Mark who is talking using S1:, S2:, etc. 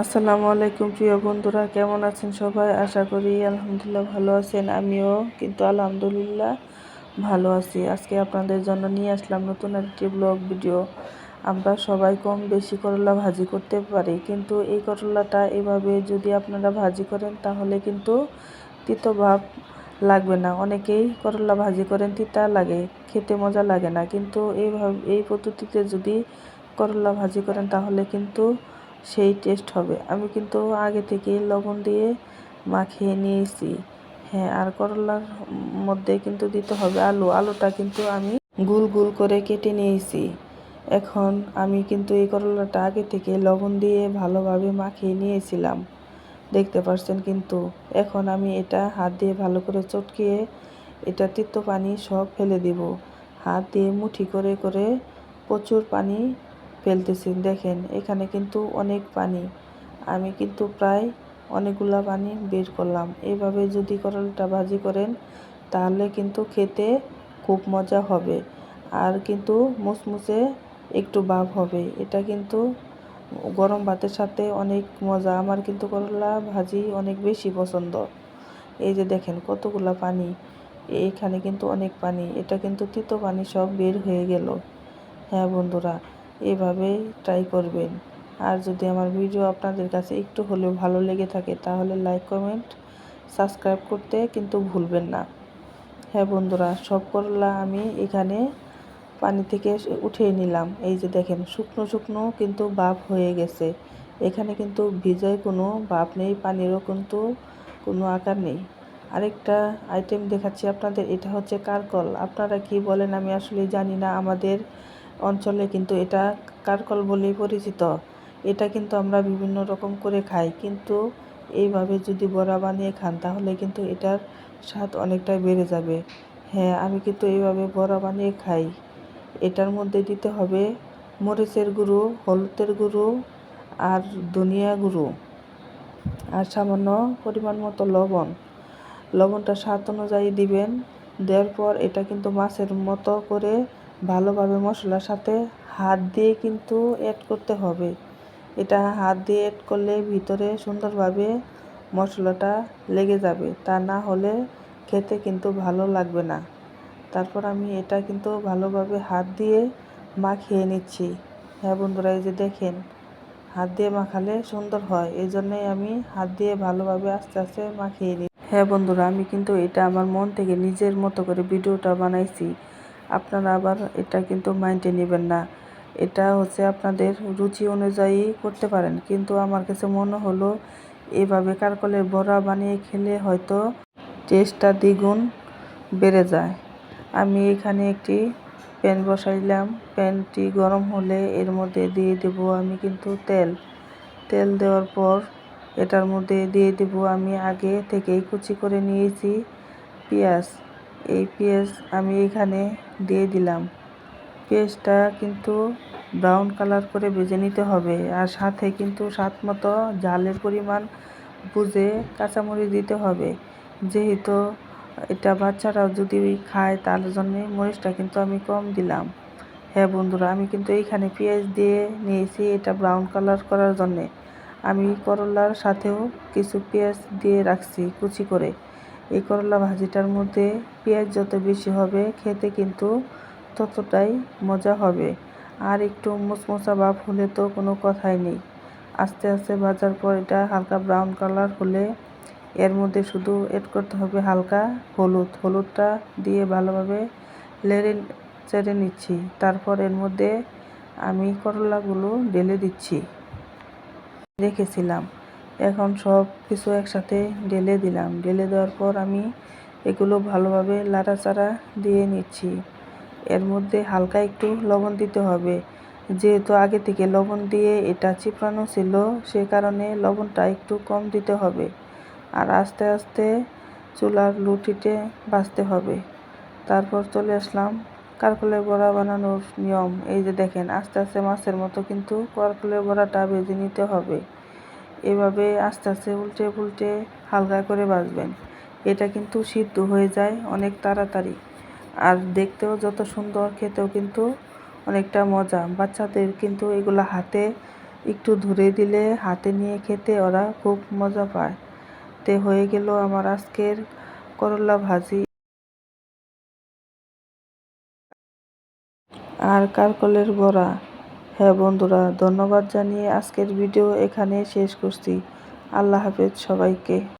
S1: আসসালামু আলাইকুম, প্রিয় বন্ধুরা, কেমন আছেন সবাই? আশা করি আলহামদুলিল্লাহ ভালো আছেন, আমিও কিন্তু আলহামদুলিল্লাহ ভালো আছি। আজকে আপনাদের জন্য নিয়ে আসলাম নতুন একটি ব্লগ ভিডিও। আমরা সবাই কম বেশি করলা ভাজি করতে পারি, কিন্তু এই করলাটা এভাবে যদি আপনারা ভাজি করেন, তাহলে কিন্তু তিতো ভাব লাগবে না। অনেকেই করলা ভাজি করেন, তিতা লাগে, খেতে মজা লাগে না, কিন্তু এইভাবে, এই পদ্ধতিতে যদি করলা ভাজি করেন, তাহলে কিন্তু সেই টেস্ট হবে। আমি কিন্তু আগে থেকে লবণ দিয়ে মাখিয়ে নিয়েছি। হ্যাঁ আর করলার মধ্যে কিন্তু দিতে হবে আলু। আলুটা কিন্তু আমি গুল গুল করে কেটে নিয়েছি। এখন আমি কিন্তু এই করলাটা আগে থেকে লবণ দিয়ে ভালোভাবে মাখিয়ে নিয়েছিলাম। দেখতে পাচ্ছেন কিন্তু, এখন আমি এটা হাত দিয়ে ভালো করে চটকিয়ে এটা তিক্ত পানি সব ফেলে দিব। হাত দিয়ে মুঠি করে করে প্রচুর পানি ফেলতেছি দেখেন, এখানে কিন্তু অনেক পানি। আমি কিন্তু প্রায় অনেকগুলা পানি বের করলাম। এভাবে যদি করলটা ভাজি করেন, তাহলে কিন্তু খেতে খুব মজা হবে। আর কিন্তু মুসমুসে একটু ভাব হবে। এটা কিন্তু গরম ভাতের সাথে অনেক মজা। আমার কিন্তু করলা ভাজি অনেক বেশি পছন্দ। এই যে দেখেন, কতগুলা পানি। এখানে কিন্তু অনেক পানি। এটা কিন্তু তিতো পানি সব বের হয়ে গেল। হ্যাঁ বন্ধুরা এভাবেই ট্রাই করবেন। আর যদি আমার ভিডিও আপনাদের কাছে একটু হলেও ভালো লেগে থাকে, তাহলে লাইক কমেন্ট সাবস্ক্রাইব করতে কিন্তু ভুলবেন না। হ্যাঁ বন্ধুরা, সব করলা আমি এখানে পানি থেকে উঠিয়ে নিলাম। এই যে দেখেন, শুকনো শুকনো কিন্তু বাপ হয়ে গেছে। এখানে কিন্তু ভিজায় কোনো বাপ নেই, পানিরও কিন্তু কোনো আকার নেই। আরেকটা আইটেম দেখাচ্ছি আপনাদের, এটা হচ্ছে কারকল। আপনারা কি বলেন আমি আসলে জানি না, আমাদের অঞ্চলে কিন্তু এটা কারকল বলেই পরিচিত? এটা কিন্তু আমরা বিভিন্ন রকম করে খাই। কিন্তু এইভাবে যদি বড়া বানিয়ে খান, তাহলে কিন্তু এটার স্বাদ অনেকটাই বেড়ে যাবে। হ্যাঁ আমি কিন্তু এইভাবে বড়া বানিয়ে খাই। এটার মধ্যে দিতে হবে মরিচের গুঁড়ো, হলুদের গুঁড়ো আর ধনিয়া গুঁড়ো আর সামান্য পরিমাণ মতো লবণ। লবণটা স্বাদ অনুযায়ী দিবেন। দেওয়ার পর এটা কিন্তু মাছের মতো করে ভালোভাবে মশলার সাথে হাত দিয়ে কিন্তু অ্যাড করতে হবে। এটা হাত দিয়ে অ্যাড করলে ভিতরে সুন্দরভাবে মশলাটা লেগে যাবে। তা না হলে খেতে কিন্তু ভালো লাগবে না। তারপর আমি এটা কিন্তু ভালোভাবে হাত দিয়ে মাখিয়ে নিচ্ছি। হ্যাঁ বন্ধুরা, এই যে দেখেন, হাত দিয়ে মাখালে সুন্দর হয়। এই জন্যই আমি হাত দিয়ে ভালোভাবে আস্তে আস্তে মাখিয়ে নিই হ্যাঁ বন্ধুরা, আমি কিন্তু এটা আমার মন থেকে নিজের মতো করে ভিডিওটা বানাইছি। আপনারা আবার এটা কিন্তু মাইন্ডে নেবেন না। এটা হচ্ছে আপনাদের রুচি অনুযায়ী করতে পারেন। কিন্তু আমার কাছে মনে হলো, এভাবে কারকলের বড়া বানিয়ে খেলে হয়তো টেস্টটা দ্বিগুণ বেড়ে যায়। আমি এখানে একটি প্যান বসাইলাম। প্যানটি গরম হলে এর মধ্যে দিয়ে দেব আমি কিন্তু তেল। তেল দেওয়ার পর এটার মধ্যে দিয়ে দেব আমি আগে থেকেই কুচি করে নিয়েছি পেঁয়াজ। এই পেঁয়াজ আমি এখানে দিয়ে দিলাম। পেঁয়াজটা কিন্তু ব্রাউন কালার করে ভেজে নিতে হবে আর সাথে কিন্তু স্বাদ মতো ঝালের পরিমাণ বুঝে কাঁচামরিচ দিতে হবে। যেহেতু এটা বাচ্চারাও যদি খায় তার জন্যে মরিচটা কিন্তু আমি কম দিলাম। হ্যাঁ বন্ধুরা, আমি কিন্তু এইখানে পেঁয়াজ দিয়ে নিয়েছি এটা ব্রাউন কালার করার জন্যে। আমি করলার সাথেও কিছু পেঁয়াজ দিয়ে রাখছি কুচি করে। এই করলা ভাজিটার মধ্যে পেঁয়াজ যত বেশি হবে, খেতে কিন্তু ততটাই মজা হবে। আর একটু মুচমোচা ভাব হলে তো কোনো কথাই নেই। আস্তে আস্তে ভাজার পর এটা হালকা ব্রাউন কালার হলে এর মধ্যে শুধু এড করতে হবে হালকা হলুদ। হলুদটা দিয়ে ভালোভাবে লেড়ে, চেড়ে নিচ্ছি। তারপর এর মধ্যে আমি করলাগুলো ঢেলে দিচ্ছি। রেখেছিলাম। এখন সব কিছু একসাথে ঢেলে দিলাম। ঢেলে দেওয়ার পর আমি এগুলো ভালোভাবে লাড়াচাড়া দিয়ে নিচ্ছি। এর মধ্যে হালকা একটু লবণ দিতে হবে। যেহেতু আগে থেকে লবণ দিয়ে এটা চিপড়ানো ছিল, সে কারণে লবণটা একটু কম দিতে হবে। আর আস্তে আস্তে চুলার লুটিতে বাঁচতে হবে। তারপর চলে আসলাম কারকলের বড়া বানানোর নিয়ম। এই যে দেখেন, আস্তে আস্তে মাছের মতো কিন্তু কারকলের বড়াটা ভেজে নিতে হবে। এভাবে আস্তে আস্তে উল্টে পুল্টে হালকা করে বাজবেন। এটা কিন্তু সিদ্ধ হয়ে যায় অনেক তাড়াতাড়ি। আর দেখতেও যত সুন্দর, খেতেও কিন্তু অনেকটা মজা। বাচ্চাদের কিন্তু এগুলো হাতে একটু ধরে দিলে, হাতে নিয়ে খেতে ওরা খুব মজা পায়। তে হয়ে গেল আমার আজকের করলা ভাজি। আর কারকলের বড়া। হ্যাঁ বন্ধুরা ধন্যবাদ জানিয়ে আজকের ভিডিও এখানে শেষ করছি। আল্লাহ হাফেজ সবাইকে।